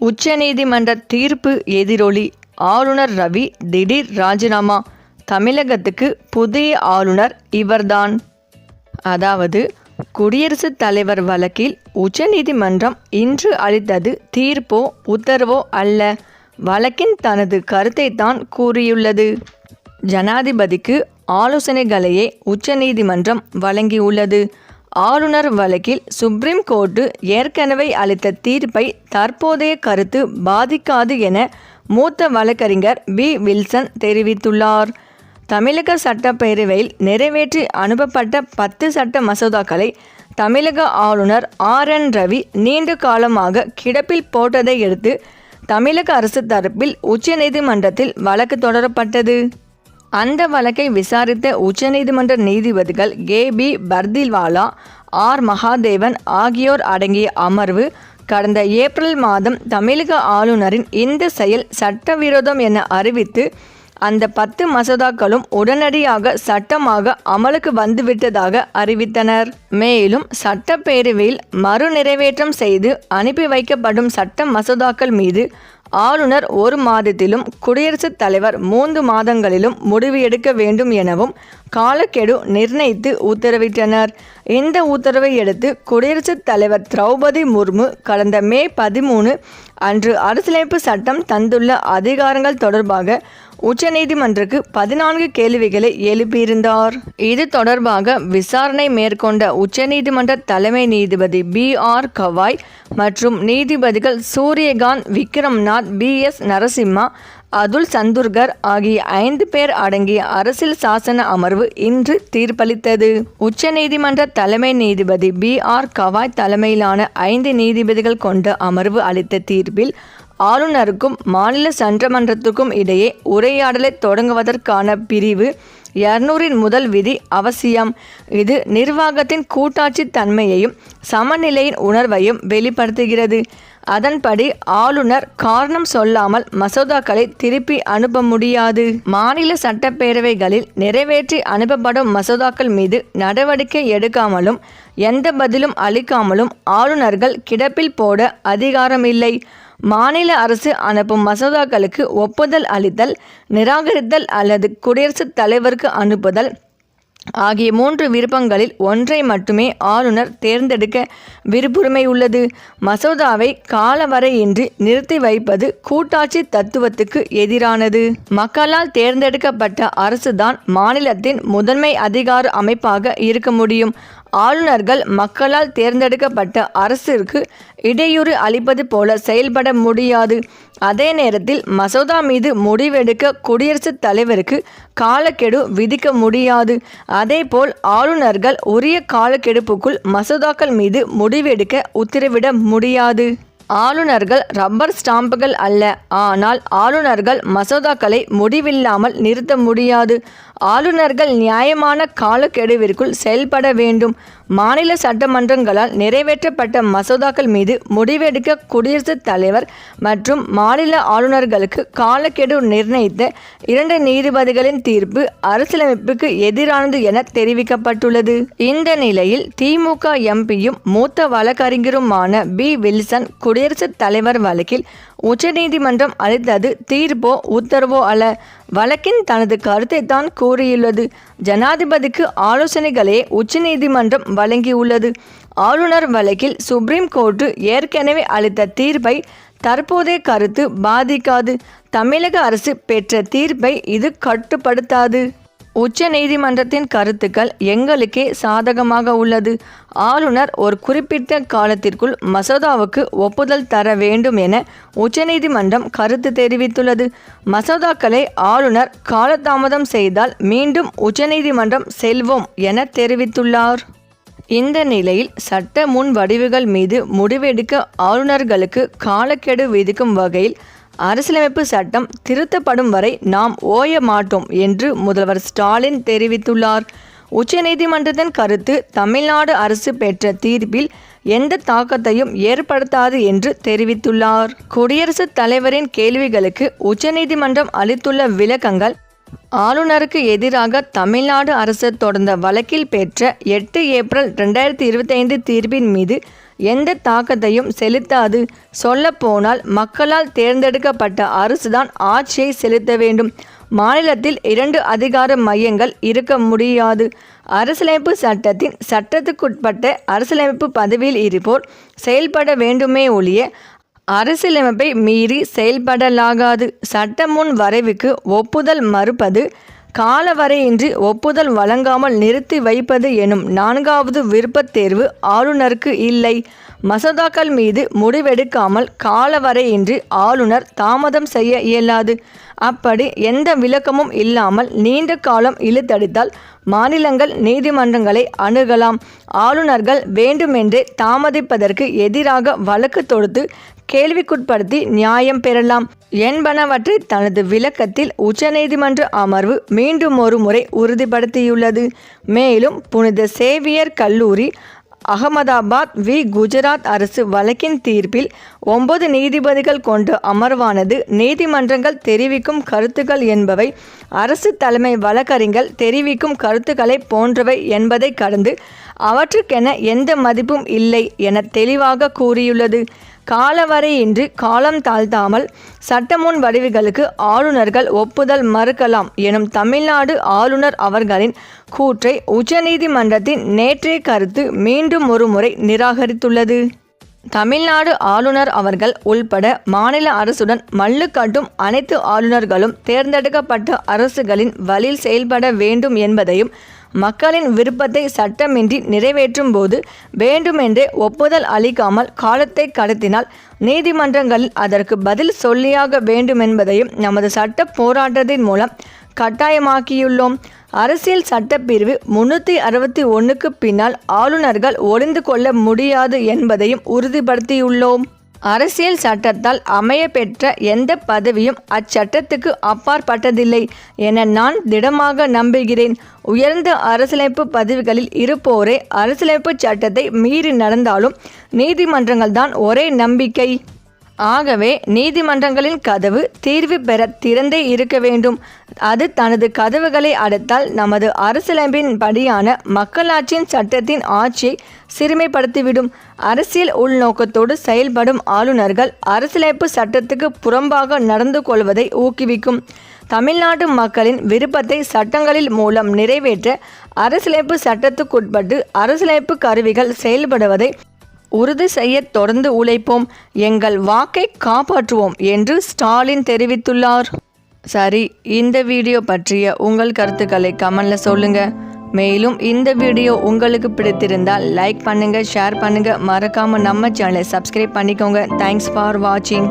உச்சநீதிமன்ற தீர்ப்பு எதிரொலி ஆளுநர் ரவி திடீர் ராஜினாமா. தமிழகத்துக்கு புதிய ஆளுநர் இவர்தான். அதாவது குடியரசுத் தலைவர் வழக்கில் உச்சநீதிமன்றம் இன்று அளித்தது தீர்ப்போ உத்தரவோ அல்ல. வழக்கின் தனது கருத்தை தான் கூறியுள்ளது. ஜனாதிபதிக்கு ஆலோசனைகளையே உச்சநீதிமன்றம் வழங்கியுள்ளது. ஆளுநர் வழக்கில் சுப்ரீம் கோர்ட்டு ஏற்கனவே அளித்த தீர்ப்பை தற்போதைய கருத்து பாதிக்காது என மூத்த வழக்கறிஞர் பி. வில்சன் தெரிவித்துள்ளார். தமிழக சட்டப்பேரவையில் நிறைவேற்றி அனுப்பப்பட்ட பத்து சட்ட மசோதாக்களை தமிழக ஆளுநர் ஆர். என். ரவி நீண்ட காலமாக கிடப்பில் போட்டதை எடுத்து தமிழக அரசு தரப்பில் உச்சநீதிமன்றத்தில் வழக்கு தொடரப்பட்டது. அந்த வழக்கை விசாரித்த உச்சநீதிமன்ற நீதிபதிகள் K B Pardiwala R Mahadevan ஆகியோர் அடங்கிய அமர்வு கடந்த ஏப்ரல் மாதம் தமிழக ஆளுநரின் இந்த செயல் சட்டவிரோதம் என அறிவித்து அந்த பத்து மசோதாக்களும் உடனடியாக சட்டமாக அமலுக்கு வந்துவிட்டதாக அறிவித்தனர். மேலும் சட்டப்பேரவையில் மறுநிறைவேற்றம் செய்து அனுப்பி வைக்கப்படும் சட்ட மசோதாக்கள் மீது ஆளுநர் ஒரு மாதத்திலும் குடியரசுத் தலைவர் மூன்று மாதங்களிலும் முடிவு எடுக்க வேண்டும் எனவும் காலக்கெடு நிர்ணயித்து உத்தரவிட்டனர். இந்த உத்தரவை அடுத்து குடியரசுத் தலைவர் திரௌபதி முர்மு கடந்த மே பதிமூணு அன்று அரசியலமைப்பு சட்டம் தந்துள்ள அதிகாரங்கள் தொடர்பாக உச்சநீதிமன்றக்கு பதினான்கு கேள்விகளை எழுப்பியிருந்தார். இது தொடர்பாக விசாரணை மேற்கொண்ட உச்சநீதிமன்ற தலைமை நீதிபதி பி. ஆர். கவாய் மற்றும் நீதிபதிகள் சூரியகாந்த் விக்ரம்நாத் பி. எஸ். நரசிம்மா அதுல் சந்துர்கர் ஆகிய ஐந்து பேர் அடங்கிய அரசியல் சாசன அமர்வு இன்று தீர்ப்பளித்தது. உச்சநீதிமன்ற தலைமை நீதிபதி பி. ஆர். கவாய் தலைமையிலான ஐந்து நீதிபதிகள் கொண்ட அமர்வு அளித்த தீர்ப்பில் ஆளுநருக்கும் மாநில சட்டமன்றத்துக்கும் இடையே உரையாடலை தொடங்குவதற்கான பிரிவு இருநூறின் முதல் விதி அவசியம். இது நிர்வாகத்தின் கூட்டாட்சி தன்மையையும் சமநிலையின் உணர்வையும் வெளிப்படுத்துகிறது. அதன்படி ஆளுநர் காரணம் சொல்லாமல் மசோதாக்களை திருப்பி அனுப்ப முடியாது. மாநில சட்டப்பேரவைகளில் நிறைவேற்றி அனுப்பப்படும் மசோதாக்கள் மீது நடவடிக்கை எடுக்காமலும் எந்த பதிலும் அளிக்காமலும் ஆளுநர்கள் கிடப்பில் போட அதிகாரம் இல்லை மாநில அரசு அனுப்பும் மசோதாக்களுக்கு ஒப்புதல் அளித்தல் நிராகரித்தல் அல்லது குடியரசுத் தலைவருக்கு அனுப்புதல் ஆகிய மூன்று விருப்பங்களில் ஒன்றை மட்டுமே ஆளுநர் தேர்ந்தெடுக்க விருப்புரிமை உள்ளது. மசோதாவை காலவரையின்றி நிறுத்தி வைப்பது கூட்டாட்சி தத்துவத்துக்கு எதிரானது. மக்களால் தேர்ந்தெடுக்கப்பட்ட அரசுதான் மாநிலத்தின் முதன்மை அதிகார அமைப்பாக இருக்க முடியும். ஆளுநர்கள் மக்களால் தேர்ந்தெடுக்கப்பட்ட அரசிற்கு இடையூறு அளிப்பது போல செயல்பட முடியாது. அதே நேரத்தில் மசோதா மீது முடிவெடுக்க குடியரசுத் தலைவருக்கு காலக்கெடு விதிக்க முடியாது. அதேபோல் ஆளுநர்கள் உரிய காலக்கெடுப்புக்குள் மசோதாக்கள் மீது முடிவெடுக்க உத்தரவிட முடியாது. ஆளுநர்கள் ரப்பர் ஸ்டாம்புகள் அல்ல. ஆனால் ஆளுநர்கள் மசோதாக்களை முடிவில்லாமல் நிறுத்த முடியாது. ஆளுநர்கள் நியாயமான காலக்கெடுவிற்குள் செயல்பட வேண்டும். மாநில சட்டமன்றங்களால் நிறைவேற்றப்பட்ட மசோதாக்கள் மீது முடிவெடுக்க குடியரசுத் தலைவர் மற்றும் மாநில ஆளுநர்களுக்கு காலக்கெடு நிர்ணயித்த இரண்டு நீதிபதிகளின் தீர்ப்பு அரசியலமைப்புக்கு எதிரானது என தெரிவிக்கப்பட்டுள்ளது. இந்த நிலையில் திமுக எம்பியும் மூத்த வழக்கறிஞருமான பி வில்சன் குடியரசுத் தலைவர் வழக்கில் உச்சநீதிமன்றம் அளித்தது தீர்ப்போ உத்தரவோ அல்ல. வழக்கின் தனது கருத்தை தான் கூறியுள்ளது. ஜனாதிபதிக்கு ஆலோசனைகளே உச்சநீதிமன்றம் வழங்கியுள்ளது. ஆளுநர் வழக்கில் சுப்ரீம் கோர்ட்டு ஏற்கனவே அளித்த தீர்ப்பை தற்போதைய கருத்து பாதிக்காது. தமிழக அரசு பெற்ற தீர்ப்பை இது கட்டுப்படுத்தாது. உச்ச நீதிமன்றத்தின் கருத்துக்கள் எங்களுக்கே சாதகமாக உள்ளது. ஆளுநர் ஒரு குறிப்பிட்ட காலத்திற்குள் மசோதாவுக்கு ஒப்புதல் தர வேண்டும் என உச்சநீதிமன்றம் கருத்து தெரிவித்துள்ளது. மசோதாக்களை ஆளுநர் காலதாமதம் செய்தால் மீண்டும் உச்சநீதிமன்றம் செல்வோம் என தெரிவித்துள்ளார். இந்த நிலையில் சட்ட முன் வடிவுகள் மீது முடிவெடுக்க ஆளுநர்களுக்கு காலக்கெடு விதிக்கும் வகையில் அரசியலமைப்பு சட்டம் திருத்தப்படும் வரை நாம் ஓய மாட்டோம் என்று முதல்வர் ஸ்டாலின் தெரிவித்துள்ளார். உச்சநீதிமன்றத்தின் கருத்து தமிழ்நாடு அரசு பெற்ற தீர்ப்பில் எந்த தாக்கத்தையும் ஏற்படுத்தாது என்று தெரிவித்துள்ளார். குடியரசுத் தலைவரின் கேள்விகளுக்கு உச்சநீதிமன்றம் அளித்துள்ள விளக்கங்கள் ஆளுநருக்கு எதிராக தமிழ்நாடு அரசு தொடர்ந்த வழக்கில் பெற்ற எட்டு ஏப்ரல் ரெண்டாயிரத்தி இருபத்தைந்து தீர்ப்பின் மீது எந்த தாக்கத்தையும் செலுத்தாது. சொல்லப்போனால் மக்களால் தேர்ந்தெடுக்கப்பட்ட அரசுதான் ஆட்சியை செலுத்த வேண்டும். மாநிலத்தில் இரண்டு அதிகார மையங்கள் இருக்க முடியாது. அரசியலமைப்பு சட்டத்தின் சட்டத்துக்குட்பட்ட அரசியலமைப்பு பதவியில் இருப்போர் செயல்பட வேண்டுமே ஒழிய அரசியலமைப்பை மீறி செயல்படலாகாது. சட்டமுன் வரைவுக்கு ஒப்புதல் மறுப்பது காலவரையின்றி ஒப்புதல் வழங்காமல் நிறுத்தி வைப்பது எனும் நான்காவது விருப்பத் தேர்வு ஆளுநருக்கு இல்லை. மசோதாக்கள் மீது முடிவெடுக்காமல் காலவரையின்றி ஆளுநர் தாமதம் செய்ய இயலாது. அப்படி எந்த விளக்கமும் இல்லாமல் நீண்ட காலம் இழுத்தடித்தால் மாநிலங்கள் நீதிமன்றங்களை அணுகலாம். ஆளுநர்கள் வேண்டுமென்றே தாமதிப்பதற்கு எதிராக வழக்கு தொடுத்து கேள்விக்குட்படுத்தி நியாயம் பெறலாம் என்பனவற்றை தனது விளக்கத்தில் உச்சநீதிமன்ற அமர்வு மீண்டும் ஒரு முறை உறுதிப்படுத்தியுள்ளது. மேலும் புனித சேவியர் கல்லூரி அகமதாபாத் வி. குஜராத் அரசு வழக்கின் தீர்ப்பில் ஒன்பது நீதிபதிகள் கொண்ட அமர்வானது நீதிமன்றங்கள் தெரிவிக்கும் கருத்துக்கள் என்பவை அரசு தலைமை வழக்கறிஞர்கள் தெரிவிக்கும் கருத்துக்களை போன்றவை என்பதை கடந்து அவற்றுக்கென எந்த மதிப்பும் இல்லை என தெளிவாக கூறியுள்ளது. காலவரையின்றி காலம் தாழ்த்தாமல் சட்டமுன் வடிவுகளுக்கு ஆளுநர்கள் ஒப்புதல் மறுக்கலாம் எனும் தமிழ்நாடு ஆளுநர் அவர்களின் கூற்றை உச்சநீதிமன்றத்தின் நேற்றைய கருத்து மீண்டும் ஒருமுறை நிராகரித்துள்ளது. தமிழ்நாடு ஆளுநர் அவர்கள் உள்பட மாநில அரசுடன் மல்லு காட்டும் அனைத்து ஆளுநர்களும் தேர்ந்தெடுக்கப்பட்ட அரசுகளின் வழியில் செயல்பட வேண்டும் என்பதையும் மக்களின் விருப்பத்தை சட்டமின்றி நிறைவேற்றும் போது வேண்டுமென்றே ஒப்புதல் அளிக்காமல் காலத்தை கடத்தினால் நீதிமன்றங்களில் அதற்கு பதில் சொல்லியாக வேண்டுமென்பதையும் நமது சட்ட போராட்டத்தின் மூலம் கட்டாயமாக்கியுள்ளோம். அரசியல் சட்டப்பிரிவு முன்னூற்றி அறுபத்தி ஒன்றுக்கு பின்னால் ஆளுநர்கள் ஒளிந்து கொள்ள முடியாது என்பதையும் உறுதிப்படுத்தியுள்ளோம். அரசியல் சட்டத்தால் அமைய பெற்ற எந்த பதவியும் அச்சட்டத்துக்கு அப்பாற்பட்டதில்லை என நான் திடமாக நம்புகிறேன். உயர்ந்த அரசியலமைப்பு பதவிகளில் இருப்போரே அரசியலமைப்பு சட்டத்தை மீறி நடந்தாலும் நீதிமன்றங்கள் தான் ஒரே நம்பிக்கை. ஆகவே நீதிமன்றங்களின் கதவு தீர்வு பெற திறந்தே இருக்க வேண்டும். அது தனது கதவுகளை அடைத்தால் நமது அரசியலமைப்பின் படியான மக்களாட்சியின் சட்டத்தின் ஆட்சியை சிறுமைப்படுத்திவிடும். அரசியல் உள்நோக்கத்தோடு செயல்படும் ஆளுநர்கள் அரசியலமைப்பு சட்டத்துக்கு புறம்பாக நடந்து கொள்வதை ஊக்குவிக்கும். தமிழ்நாட்டு மக்களின் விருப்பத்தை சட்டங்களில் மூலம் நிறைவேற்ற அரசியலமைப்பு சட்டத்துக்குட்பட்டு அரசியலமைப்பு கருவிகள் செயல்படுவதை உறுதி செய்ய தொடர்ந்து உழைப்போம். எங்கள் வாக்கை காப்பாற்றுவோம் என்று ஸ்டாலின் தெரிவித்துள்ளார். சரி இந்த வீடியோ பற்றிய உங்கள் கருத்துக்களை கமெண்ட்ல சொல்லுங்க. மேலும் இந்த வீடியோ உங்களுக்கு பிடித்திருந்தால் லைக் பண்ணுங்க ஷேர் பண்ணுங்க. மறக்காம நம்ம சேனலை சப்ஸ்கிரைப் பண்ணிக்கோங்க. தேங்க்ஸ் ஃபார் வாட்சிங்